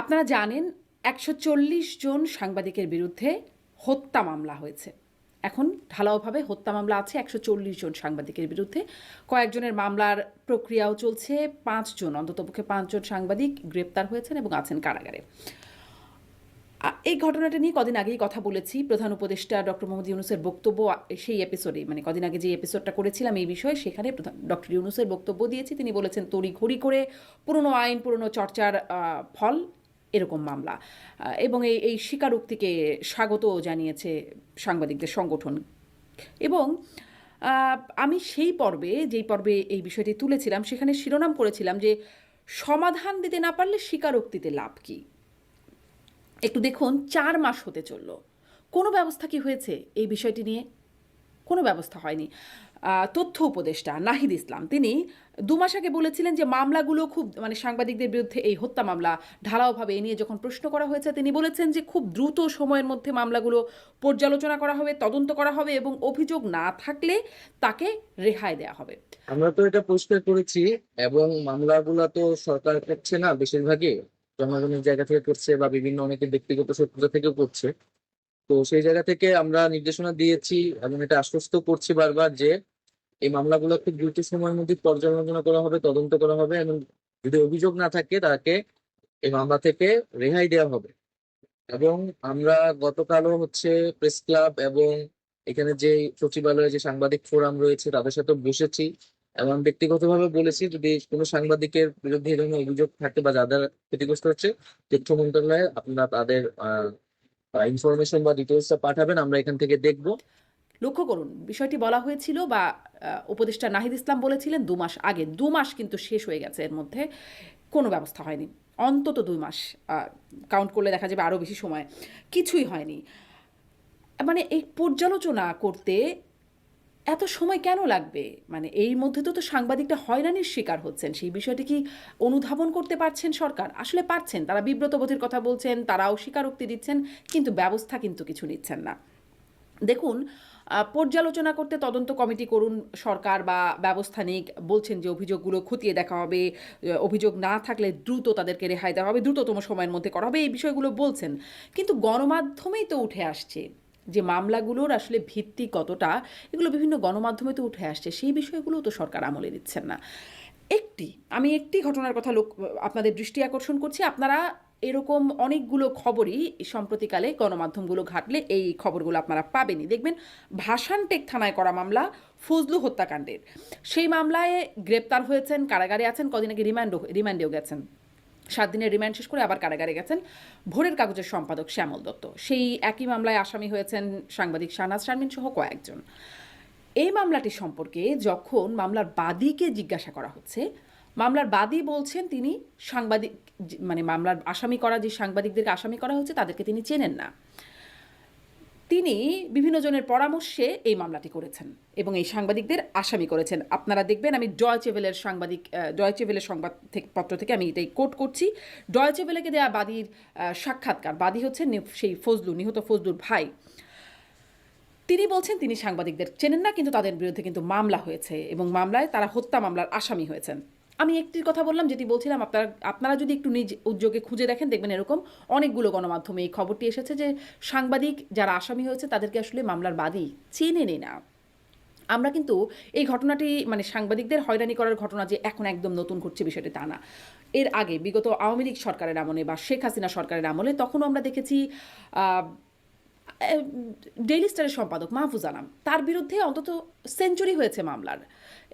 আপনারা জানেন, একশো চল্লিশ জন সাংবাদিকের বিরুদ্ধে হত্যা মামলা হয়েছে। এখন ঢালাওভাবে হত্যা মামলা আছে, একশো চল্লিশ জন সাংবাদিকের বিরুদ্ধে। কয়েকজনের মামলার প্রক্রিয়াও চলছে পাঁচজন অন্ততপক্ষে পাঁচজন সাংবাদিক গ্রেপ্তার হয়েছেন এবং আছেন কারাগারে। এই ঘটনাটা নিয়ে কদিন আগেই কথা বলেছি। প্রধান উপদেষ্টা ডক্টর মোহাম্মদ ইউনুসের বক্তব্য, সেই এপিসোডে মানে কদিন আগে যে এপিসোডটা করেছিলাম এই বিষয়ে, সেখানে প্রধান ডক্টর ইউনুসের বক্তব্য দিয়েছি। তিনি বলেছেন, তড়িঘড়ি করে পুরনো আইন, পুরনো চর্চার ফল। এরকম মামলা। এবং এই এই স্বীকারোক্তিকে স্বাগত জানিয়েছে সাংবাদিকদের সংগঠন। এবং আমি সেই পর্বে, যেই পর্বে এই বিষয়টি তুলেছিলাম, সেখানে শিরোনাম করেছিলাম যে সমাধান দিতে না পারলে স্বীকারোক্তিতে লাভ কি? একটু দেখুন, চার মাস হতে চলল। কোনো ব্যবস্থা কি হয়েছে? এই বিষয়টি নিয়ে কোনো ব্যবস্থা হয়নি। তথ্য উপদেষ্টা নাহিদ ইসলাম। তিনি দু মাস আগে বলেছিলেন যে মামলাগুলো খুব মানে সাংবাদিকদের বিরুদ্ধে এই হত্যা মামলা ঢালাওভাবে এ নিয়ে যখন প্রশ্ন করা হয়েছে, তিনি বলেছেন যে খুব দ্রুত সময়ের মধ্যে মামলাগুলো পর্যালোচনা করা হবে, তদন্ত করা হবে এবং অভিযোগ না থাকলে তাকে রেহাই দেওয়া হবে। আমরা তো এটা পরিষ্কার করেছি এবং মামলাগুলো তো সরকার করছে না, বেশিরভাগই জনগণের জায়গা থেকে করছে বা বিভিন্ন অনেকে ব্যক্তিগত সূত্র থেকে করছে। তো সেই জায়গা থেকে আমরা নির্দেশনা দিয়েছি এবং এটা আশ্বস্ত করছি বারবার যে এই মামলাগুলো খুব দ্রুত সময়ের মধ্যে পর্যালোচনা করা হবে, তদন্ত করা হবে এবং যদি অভিযোগ না থাকে তাকে এই মামলা থেকে রেহাই দেওয়া হবে। এবং আমরা গতকালও হচ্ছে প্রেস ক্লাব এবং এখানে যে সচিবালয়ে যে সাংবাদিক ফোরাম রয়েছে তাদের সাথে বসেছি এবং ব্যক্তিগতভাবে বলেছি যদি কোনো সাংবাদিকের বিরুদ্ধে ধরনের অভিযোগ থাকে বা যাদের ক্ষতিগ্রস্ত হচ্ছে, তথ্য মন্ত্রণালয়ে আপনারা তাদের ইনফরমেশন বা ডিটেলসটা পাঠাবেন, আমরা এখান থেকে দেখব। লক্ষ্য করুন, বিষয়টি বলা হয়েছিল বা উপদেষ্টা নাহিদ ইসলাম বলেছিলেন, দু মাস আগে। দু মাস কিন্তু শেষ হয়ে গেছে, এর মধ্যে কোনো ব্যবস্থা হয়নি। অন্তত দুই মাস কাউন্ট করলে দেখা যাবে আরও বেশি সময়। কিছুই হয়নি। মানে এই পর্যালোচনা করতে এত সময় কেন লাগবে? মানে এই মধ্যে তো তো সাংবাদিকটা হয়রানির শিকার হচ্ছেন। সেই বিষয়টি কি অনুধাবন করতে পারছেন সরকার? আসলে পারছেন। তারা বিব্রতবোধের কথা বলছেন, তারাও স্বীকারোক্তি দিচ্ছেন, কিন্তু ব্যবস্থা কিন্তু কিছু নিচ্ছেন না। দেখুন পর্যালোচনা করতে তদন্ত কমিটি করুন সরকার বা ব্যবস্থা নিক বলছেন যে অভিযোগগুলো খতিয়ে দেখা হবে অভিযোগ না থাকলে দ্রুত তাদেরকে রেহাই দেওয়া হবে, দ্রুততম সময়ের মধ্যে করা হবে, এই বিষয়গুলো বলছেন। কিন্তু গণমাধ্যমেই তো উঠে আসছে। যে মামলাগুলোর আসলে ভিত্তি কতটা, এগুলো বিভিন্ন গণমাধ্যমে তো উঠে আসছে, সেই বিষয়গুলো তো সরকার আমলে নিচ্ছেন না। একটি, আমি একটি ঘটনার কথা লোক, আপনাদের দৃষ্টি আকর্ষণ করছি। আপনারা এরকম অনেকগুলো খবরই সম্প্রতিকালে গণমাধ্যমগুলো ঘাটলে এই খবরগুলো আপনারা পাবেনই। দেখবেন ভাষানটেক থানায় করা মামলা, ফজলু হত্যাকাণ্ডের। সেই মামলায় গ্রেপ্তার হয়েছেন, কারাগারে আছেন, কদিন আগে রিমান্ডও, রিমান্ডেও গেছেন। সাত দিনের রিমান্ড শেষ করে আবার কারাগারে গেছেন ভোরের কাগজের সম্পাদক শ্যামল দত্ত। সেই একই মামলায় আসামি হয়েছেন সাংবাদিক শাহনাজ শারমিন সহ কয়েকজন। এই মামলাটি সম্পর্কে যখন মামলার বাদীকে জিজ্ঞাসা করা হচ্ছে, মামলার বাদী বলছেন তিনি সাংবাদিক মানে মামলার আসামি করা, যে সাংবাদিকদেরকে আসামি করা হচ্ছে, তাদেরকে তিনি চেনেন না। তিনি বিভিন্ন জনের পরামর্শে এই মামলাটি করেছেন এবং এই সাংবাদিকদের আসামি করেছেন। আপনারা দেখবেন, আমি ডয়চেভেলের সাংবাদিক ডয়চেভেলের সংবাদ পত্র থেকে আমি এটাই কোট করছি। ডয়চেভেলেকে দেওয়া বাদীর সাক্ষাৎকার। বাদী হচ্ছেন সেই ফজলু নিহত ফজলুর ভাই। তিনি বলছেন, তিনি সাংবাদিকদের চেনেন না, কিন্তু তাদের বিরুদ্ধে কিন্তু মামলা হয়েছে এবং মামলায় তারা হত্যা মামলার আসামি হয়েছেন। আমি একটির কথা বললাম, যেটি বলছিলাম, আপনারা আপনারা যদি একটু নিজ উদ্যোগে খুঁজে দেখেন, দেখবেন এরকম অনেকগুলো গণমাধ্যমে এই খবরটি এসেছে যে সাংবাদিক যারা আসামি হয়েছে, তাদেরকে আসলে মামলার বাদী চেনেনি না। আমরা কিন্তু এই ঘটনাটি মানে সাংবাদিকদের হয়রানি করার ঘটনা যে এখন একদম নতুন ঘটছে বিষয়টি তা না। এর আগে বিগত আওয়ামী লীগ সরকারের আমলে বা শেখ হাসিনা সরকারের আমলে তখনও আমরা দেখেছি ডেইলি স্টারের সম্পাদক মাহফুজ আনাম, তার বিরুদ্ধে অন্তত সেঞ্চুরি হয়েছে মামলার।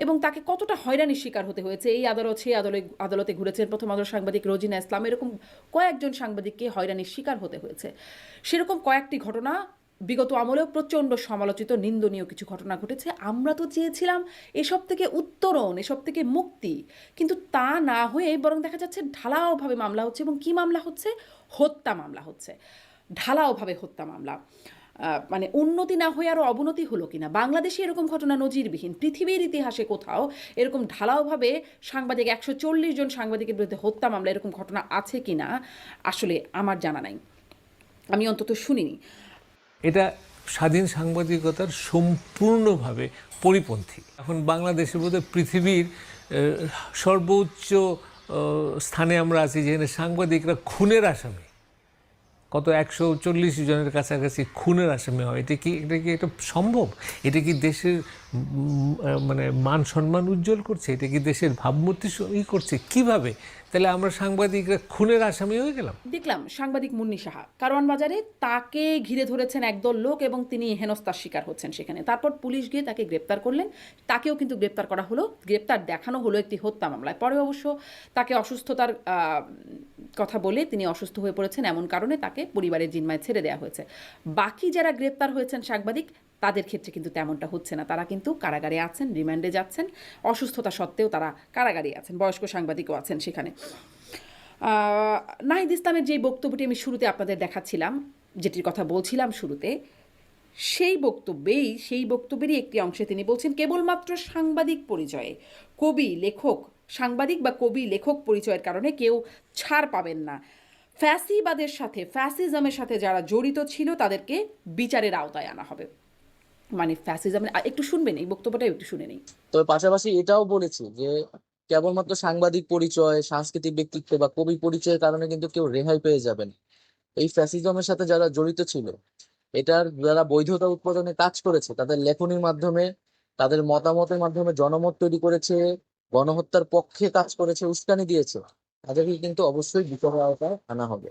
এবং তাকে কতটা হয়রানির শিকার হতে হয়েছে, এই আদালত, সেই আদালতে আদালতে ঘুরেছেন প্রথম আলোর সাংবাদিক রোজিনা ইসলাম, এরকম কয়েকজন সাংবাদিককে হয়রানির শিকার হতে হয়েছে। সেরকম কয়েকটি ঘটনা, বিগত আমলেও প্রচণ্ড সমালোচিত, নিন্দনীয় কিছু ঘটনা ঘটেছে। আমরা তো চেয়েছিলাম এসব থেকে উত্তরণ, এসব থেকে মুক্তি, কিন্তু তা না হয়ে বরং দেখা যাচ্ছে ঢালাওভাবে মামলা হচ্ছে এবং কি মামলা হচ্ছে? হত্যা মামলা হচ্ছে। ঢালাওভাবে হত্যা মামলা। মানে উন্নতি না হয়ে আরও অবনতি হলো কিনা? বাংলাদেশে এরকম ঘটনা নজিরবিহীন। পৃথিবীর ইতিহাসে কোথাও এরকম ঢালাওভাবে সাংবাদিক একশো চল্লিশ জন সাংবাদিকের বিরুদ্ধে হত্যা মামলা এরকম ঘটনা আছে কিনা? আসলে আমার জানা নাই। আমি অন্তত শুনিনি। এটা স্বাধীন সাংবাদিকতার সম্পূর্ণভাবে পরিপন্থী। এখন বাংলাদেশের মধ্যে পৃথিবীর সর্বোচ্চ স্থানে আমরা আছি যেখানে সাংবাদিকরা খুনের আসামি। কত একশো চল্লিশ জনের কাছাকাছি খুনের আসামি হয়? এটা কি এটা কি, এটা সম্ভব? এটা কি দেশের মানে মান সম্মান উজ্জ্বল করছে? এটা কি দেশের ভাবমূর্তি ই করছে? কীভাবে? তাহলে আমরা সাংবাদিকরা খুনের আসামি হয়ে গেলাম। দেখলাম সাংবাদিক মুন্নি সাহা। কারওয়ান বাজারে তাকে ঘিরে ধরেছেন একদল লোক এবং তিনি হেনস্থার শিকার হচ্ছেন সেখানে। তারপর পুলিশ গিয়ে তাকে গ্রেপ্তার করলেন। তাকেও কিন্তু গ্রেপ্তার করা হলো। গ্রেপ্তার দেখানো হলো একটি হত্যা মামলায়। পরে অবশ্য তাকে অসুস্থতার কথা বলে তিনি অসুস্থ হয়ে পড়েছেন। এমন কারণে তাকে পরিবারের জিম্মায় ছেড়ে দেওয়া হয়েছে। বাকি যারা গ্রেপ্তার হয়েছেন সাংবাদিক তাদের ক্ষেত্রে কিন্তু তেমনটা হচ্ছে না। তারা কিন্তু কারাগারে আছেন, রিমান্ডে যাচ্ছেন। অসুস্থতা সত্ত্বেও তারা কারাগারে আছেন, বয়স্ক সাংবাদিকও আছেন সেখানে। নাহিদ ইসলামের যে বক্তব্যটি আমি শুরুতে আপনাদের দেখাচ্ছিলাম, যেটির কথা বলছিলাম শুরুতে, সেই বক্তব্যেই, সেই বক্তব্যেরই একটি অংশে তিনি বলছেন, কেবলমাত্র সাংবাদিক পরিচয়ে, কবি, লেখক, সাংবাদিক বা কবি, লেখক পরিচয়ের কারণে কেউ ছাড় পাবেন না। ফ্যাসিবাদের সাথে, ফ্যাসিজমের সাথে যারা জড়িত ছিল, তাদেরকে বিচারের আওতায় আনা হবে। মানে ফ্যাসিজমের আ, একটু শুনবেন এই বক্তব্যটা একটু শুনে নেই তবে পাশাপাশি এটাও বলেছি যে কেবলমাত্র সাংবাদিক পরিচয় সাংস্কৃতিক ব্যক্তিত্ব বা কবি পরিচয়ের কারণে কিন্তু কেউ রেহাই পেয়ে যাবেন এই ফ্যাসিজমের সাথে যারা জড়িত ছিল এটার যারা বৈধতা উৎপাদনে কাজ করেছে তাদের লেখনির মাধ্যমে তাদের মতামতের মাধ্যমে জনমত তৈরি করেছে গণহত্যার পক্ষে কাজ করেছে উস্কানি দিয়েছে তাদেরকে কিন্তু অবশ্যই বিচারের আওতায় আনা হবে।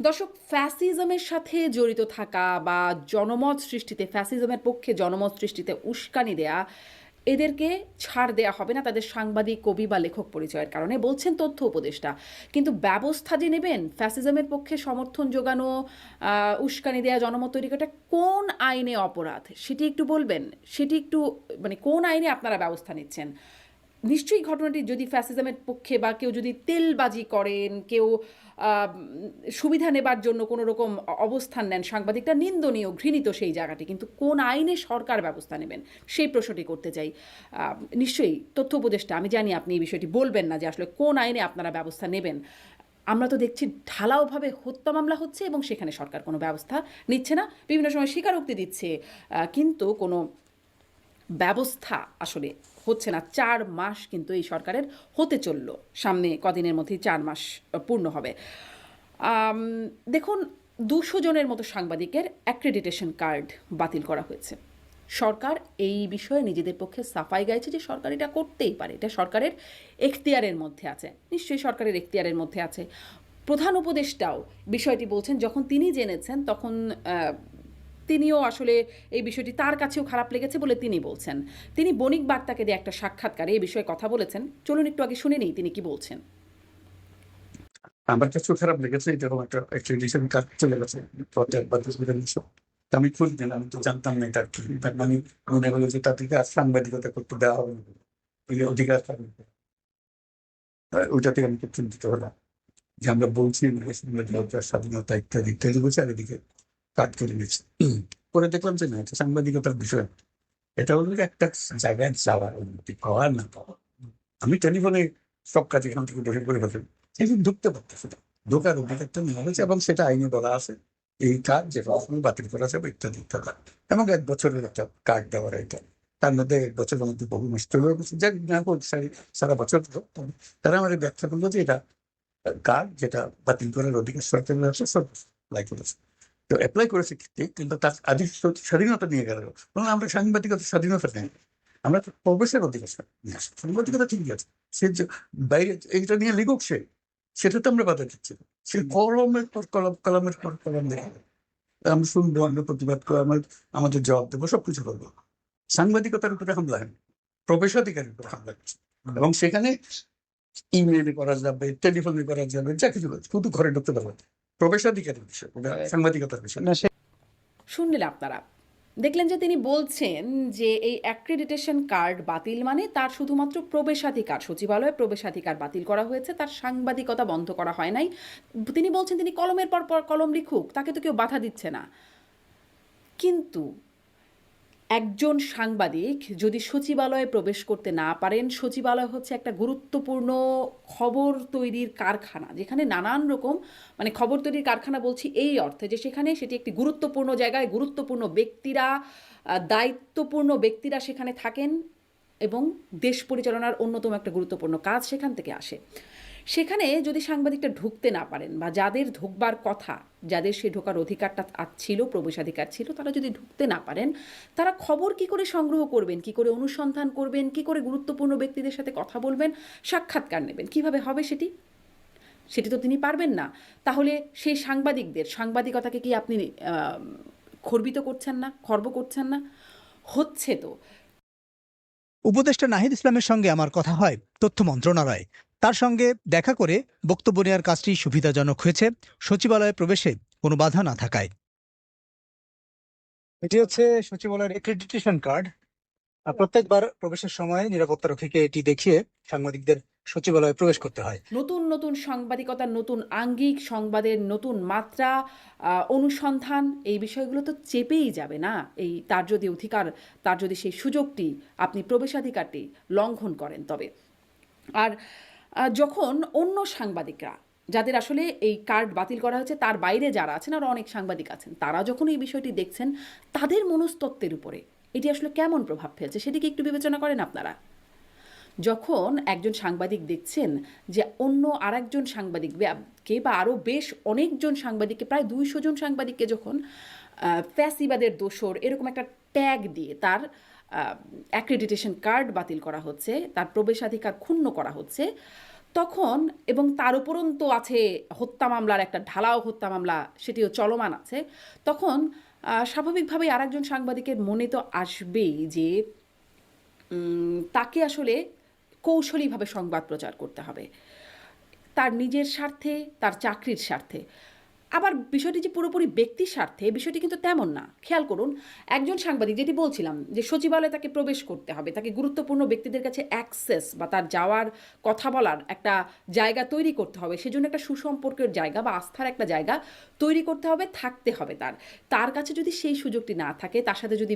দর্শক, ফ্যাসিজমের সাথে জড়িত থাকা বা জনমত সৃষ্টিতে, ফ্যাসিজমের পক্ষে জনমত সৃষ্টিতে উস্কানি দেয়া, এদেরকে ছাড় দেয়া হবে না তাদের সাংবাদিক, কবি বা লেখক পরিচয়ের কারণে। বলছেন তথ্য উপদেষ্টা। কিন্তু ব্যবস্থা যে নেবেন, ফ্যাসিজমের পক্ষে সমর্থন যোগানো উস্কানি দেয়া, জনমত তৈরি করাটা কোন আইনে অপরাধ? সেটি একটু বলবেন? সেটি একটু মানে কোন আইনে আপনারা ব্যবস্থা নিচ্ছেন? নিশ্চয়ই ঘটনাটি যদি ফ্যাসিজমের পক্ষে বা কেউ যদি তেলবাজি করেন, কেউ সুবিধা নেবার জন্য কোনো রকম অবস্থান নেন সাংবাদিকটা নিন্দনীয়, ঘৃণিত সেই জায়গাটি। কিন্তু কোন আইনে সরকার ব্যবস্থা নেবেন, সেই প্রশ্নটি করতে চাই। নিশ্চয়ই তথ্য উপদেষ্টা, আমি জানি আপনি এই বিষয়টি বলবেন না যে আসলে কোন আইনে আপনারা ব্যবস্থা নেবেন। আমরা তো দেখছি ঢালাওভাবে হত্যা মামলা হচ্ছে এবং সেখানে সরকার কোনো ব্যবস্থা নিচ্ছে না। বিভিন্ন সময় স্বীকারোক্তি দিচ্ছে। কিন্তু কোনো ব্যবস্থা আসলে হচ্ছে না, চার মাস কিন্তু এই সরকারের হতে চলল। সামনে কদিনের মধ্যেই চার মাস পূর্ণ হবে। দেখুন, দুশো জনের মতো সাংবাদিকের অ্যাক্রেডিটেশন কার্ড বাতিল করা হয়েছে। সরকার এই বিষয়ে নিজেদের পক্ষে সাফাই গাইছে যে সরকার এটা করতেই পারে। এটা সরকারের এখতিয়ারের মধ্যে আছে। নিশ্চয়ই সরকারের এখতিয়ারের মধ্যে আছে। প্রধান উপদেষ্টাও বিষয়টি বলছেন, যখন তিনি জেনেছেন, তখন তিনিও আসলে এই বিষয়টি তার কাছেও খারাপ লেগেছে বলে তিনি বলছেন। তিনি বণিক বার্তাকে দিয়ে একটা সাক্ষাৎকারে এই বিষয়ে কথা বলেছেন। চলুন একটু আগে শুনে নিই তিনি কি বলছেন। আমার কাছেও খারাপ লেগেছে এরকম একটা এক্সট্রেডিশন কাজ চলে গেছে। আমি খুঁজ দিলাম আমি তো জানতাম না এটা মানে মনে হলো যে তাদেরকে আর সাংবাদিকতা করতে দেওয়া হবে অধিকার ওইটা থেকে আমি খুব চিন্তিত হলাম। যে আমরা বলছি স্বাধীনতা ইত্যাদি ইত্যাদি বলছি, আর এদিকে কাট করে নিচ্ছি পরে দেখলাম যে না, এটা সাংবাদিকতার বিষয়। এটা হলো একটা জায়গায় যাওয়ার অনুমতি পাওয়ার না পাওয়া। আমি টেলিফোনে সব কাজ এখান থেকে বসে করে ফেলি কিন্তু ঢুকতে পারতেছে না। ঢোকার অধিকারটা নেওয়া হয়েছে এবং সেটা আইনে বলা আছে। এই কাজ যে কখনো বাতিল করা যাবে, ইত্যাদি ইত্যাদি। এবং এক বছরের একটা কার্ড দেওয়ার এটা। তার মধ্যে এক বছরের মধ্যে বহু নষ্ট হয়ে গেছে। যাক না সারি- সারা বছর তারা আমাদের ব্যাখ্যা করল যে এটা কার্ড যেটা বাতিল করার অধিকার সরকারের আছে সব অ্যাপ্লাই করেছে তো অ্যাপ্লাই করেছে কিন্তু তার আদি স্বাধীনতা নিয়ে গেল। বললাম, আমরা সাংবাদিকতার স্বাধীনতা নেই। আমরা প্রবেশের অধিকার সাংবাদিকতা ঠিকই আছে। সে বাইরে এইটা নিয়ে লিখুক সে, সেটা তো আমরা বাধা দিচ্ছি। সে কলমের পর কলম কলমের পর কলম দেখে। আমরা শুনব আমরা প্রতিবাদ করে, আমার আমাদের জবাব দেবো, সবকিছু করব। সাংবাদিকতার উপরে হামলা হয়। প্রবেশাধিকারের উপরে হামলা হচ্ছে। এবং সেখানে ইমেলে করা যাবে টেলিফোনে করা যাবে, যা কিছু শুধু ঘরে ঢুকতে পারবে। প্রবেশাধিকারের বিষয় সাংবাদিকতার বিষয়। শুনলেন আপনারা? দেখলেন যে তিনি বলছেন যে এই অ্যাক্রেডিটেশন কার্ড বাতিল মানে তার শুধুমাত্র প্রবেশাধিকার সচিবালয়ে প্রবেশাধিকার বাতিল করা হয়েছে তার সাংবাদিকতা বন্ধ করা হয় নাই। তিনি বলছেন তিনি কলমের পর পর কলম লিখুক তাকে তো কেউ বাধা দিচ্ছে না। কিন্তু একজন সাংবাদিক যদি সচিবালয়ে প্রবেশ করতে না পারেন, সচিবালয় হচ্ছে একটা গুরুত্বপূর্ণ খবর তৈরির কারখানা, যেখানে নানান রকম মানে খবর তৈরির কারখানা বলছি এই অর্থে যে সেখানে সেটি একটি গুরুত্বপূর্ণ জায়গায় গুরুত্বপূর্ণ ব্যক্তিরা দায়িত্বপূর্ণ ব্যক্তিরা সেখানে থাকেন এবং দেশ পরিচালনার অন্যতম একটা গুরুত্বপূর্ণ কাজ সেখান থেকে আসে। সেখানে যদি সাংবাদিকটা ঢুকতে না পারেন বা যাদের ঢুকবার কথা, যাদের সে ঢোকার অধিকারটা ছিল, প্রবেশাধিকার ছিল, তারা যদি ঢুকতে না পারেন, তারা খবর কি করে সংগ্রহ করবেন, কি করে অনুসন্ধান করবেন, কি করে গুরুত্বপূর্ণ ব্যক্তিদের সাথে কথা বলবেন, সাক্ষাৎকার নেবেন? কীভাবে হবে সেটি? সেটি তো তিনি পারবেন না। তাহলে সেই সাংবাদিকদের, সাংবাদিকতাকে কি আপনি খর্বিত করছেন না, খর্ব করছেন না? হচ্ছে তো। উপদেষ্টা নাহিদ ইসলামের সঙ্গে আমার কথা হয়, তথ্য মন্ত্রণালয়। তার সঙ্গে দেখা করে বক্তব্য নেওয়ার কাজটি সুবিধাজনক হয়েছে। সচিবালয়ে প্রবেশে কোনো বাধা না থাকায়। এটি হচ্ছে সচিবালয়ের এক্রেডিটেশন কার্ড প্রত্যেকবার প্রবেশের সময় নিরাপত্তা রক্ষীকে এটি দেখিয়ে সাংবাদিকদের সচিবালয়ে প্রবেশ করতে হয়। নতুন নতুন সাংবাদিকতার নতুন আঙ্গিক সংবাদের নতুন মাত্রা আহ, অনুসন্ধান এই বিষয়গুলো তো চেপেই যাবে না। এই তার যদি অধিকার তার যদি সেই সুযোগটি আপনি প্রবেশাধিকারটি লঙ্ঘন করেন তবে। আর যখন অন্য সাংবাদিকরা, যাদের আসলে এই কার্ড বাতিল করা হয়েছে, তার বাইরে যারা আছেন, আর অনেক সাংবাদিক আছেন, তারা যখন এই বিষয়টি দেখছেন, তাদের মনস্তত্ত্বের উপরে এটি আসলে কেমন প্রভাব ফেলছে সেটিকে একটু বিবেচনা করেন আপনারা? যখন একজন সাংবাদিক দেখছেন যে অন্য আরেকজন সাংবাদিক, বা- আরও বেশ অনেকজন সাংবাদিককে, প্রায় দুইশো জন সাংবাদিককে যখন ফ্যাসিবাদের দোসর এরকম একটা ট্যাগ দিয়ে তার অ্যাক্রেডিটেশন কার্ড বাতিল করা হচ্ছে, তার প্রবেশাধিকার ক্ষুণ্ণ করা হচ্ছে। তখন এবং তার উপরন্তু আছে হত্যা মামলার একটা ঢালাও হত্যা মামলা, সেটিও চলমান আছে। তখন স্বাভাবিকভাবেই আরেকজন সাংবাদিকের মনে তো আসবেই যে তাকে আসলে কৌশলীভাবে সংবাদ প্রচার করতে হবে। তার নিজের স্বার্থে, তার চাকরির স্বার্থে। আবার বিষয়টি যে পুরোপুরি ব্যক্তির স্বার্থে, বিষয়টি কিন্তু তেমন না। খেয়াল করুন, একজন সাংবাদিক, যেটি বলছিলাম যে সচিবালয়ে তাকে প্রবেশ করতে হবে, তাকে গুরুত্বপূর্ণ ব্যক্তিদের কাছে অ্যাক্সেস বা তার যাওয়ার কথা বলার একটা জায়গা তৈরি করতে হবে, সেজন্য একটা সুসম্পর্কের জায়গা বা আস্থার একটা জায়গা তৈরি করতে হবে, থাকতে হবে তার। তার কাছে যদি সেই সুযোগটি না থাকে, তার সাথে যদি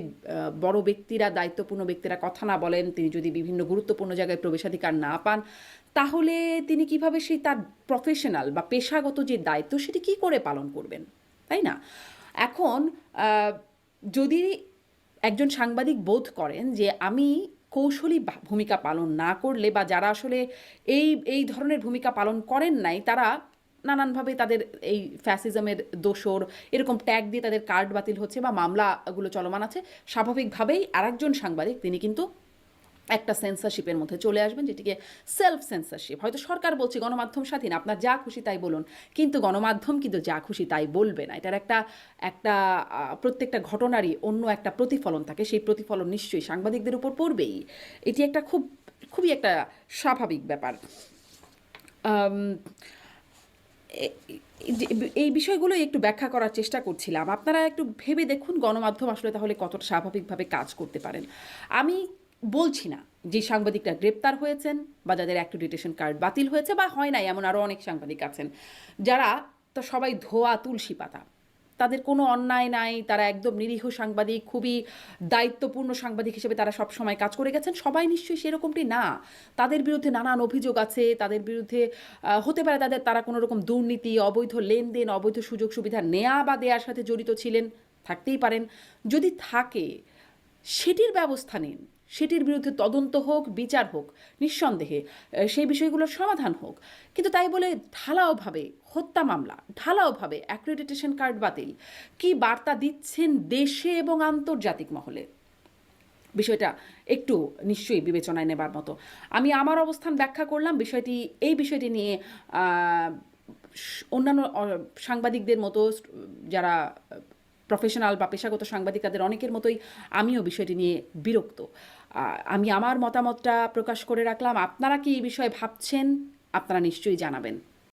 বড় ব্যক্তিরা, দায়িত্বপূর্ণ ব্যক্তিরা কথা না বলেন, তিনি যদি বিভিন্ন গুরুত্বপূর্ণ জায়গায় প্রবেশাধিকার না পান তাহলে তিনি কীভাবে সেই তার প্রফেশনাল বা পেশাগত যে দায়িত্ব, সেটি কি করে পালন করবেন? তাই না? এখন যদি একজন সাংবাদিক বোধ করেন যে আমি কৌশলী ভূমিকা পালন না করলে বা যারা আসলে এই এই ধরনের ভূমিকা পালন করেন নাই, তারা নানানভাবে তাদের এই ফ্যাসিজমের দোসর এরকম ট্যাগ দিয়ে তাদের কার্ড বাতিল হচ্ছে বা মামলাগুলো চলমান আছে, স্বাভাবিকভাবেই আরেকজন সাংবাদিক, তিনি কিন্তু একটা সেন্সারশিপের মধ্যে চলে আসবেন, যেটিকে সেলফ সেন্সারশিপ হয়তো সরকার বলছে গণমাধ্যম স্বাধীন, আপনার যা খুশি তাই বলুন। কিন্তু গণমাধ্যম কিন্তু যা খুশি তাই বলবে না। এটার একটা একটা প্রত্যেকটা ঘটনারই অন্য একটা প্রতিফলন থাকে। সেই প্রতিফলন নিশ্চয়ই সাংবাদিকদের উপর পড়বেই। এটি একটা খুব, খুবই একটা স্বাভাবিক ব্যাপার। এই বিষয়গুলো একটু ব্যাখ্যা করার চেষ্টা করছিলাম। আপনারা একটু ভেবে দেখুন গণমাধ্যম আসলে তাহলে কতটা স্বাভাবিকভাবে কাজ করতে পারেন। আমি বলছি না যে সাংবাদিকরা গ্রেপ্তার হয়েছেন বা যাদের অ্যাক্রেডিটেশন কার্ড বাতিল হয়েছে বা হয় নাই, এমন আরও অনেক সাংবাদিক আছেন। যারা তো সবাই ধোয়া তুলসী পাতা। তাদের কোনো অন্যায় নাই, তারা একদম নিরীহ সাংবাদিক, খুবই দায়িত্বপূর্ণ সাংবাদিক হিসেবে তারা সব সময় কাজ করে গেছেন। সবাই নিশ্চয়ই সেরকমটি না। তাদের বিরুদ্ধে নানান অভিযোগ আছে, তাদের বিরুদ্ধে হতে পারে তাদের, তারা কোনো রকম দুর্নীতি, অবৈধ লেনদেন, অবৈধ সুযোগ সুবিধা নেয়া বা দেওয়ার সাথে জড়িত ছিলেন, থাকতেই পারেন। যদি থাকে, সেটির ব্যবস্থা নিন। সেটির বিরুদ্ধে তদন্ত হোক, বিচার হোক, নিঃসন্দেহে সেই বিষয়গুলোর সমাধান হোক। কিন্তু তাই বলে ঢালাওভাবে হত্যা মামলা ঢালাওভাবে অ্যাক্রেডিটেশন কার্ড বাতিল, কি বার্তা দিচ্ছেন দেশে এবং আন্তর্জাতিক মহলে? বিষয়টা একটু নিশ্চয়ই বিবেচনায় নেবার মতো। আমি আমার অবস্থান ব্যাখ্যা করলাম, বিষয়টি, এই বিষয়টি নিয়ে অন্যান্য সাংবাদিকদের মতো, যারা প্রফেশনাল বা পেশাগত সাংবাদিক তাদের অনেকের মতোই আমিও বিষয়টি নিয়ে বিরক্ত। আমি আমার মতামতটা প্রকাশ করে রাখলাম। আপনারা কি এই বিষয়ে ভাবছেন? আপনারা নিশ্চয়ই জানাবেন।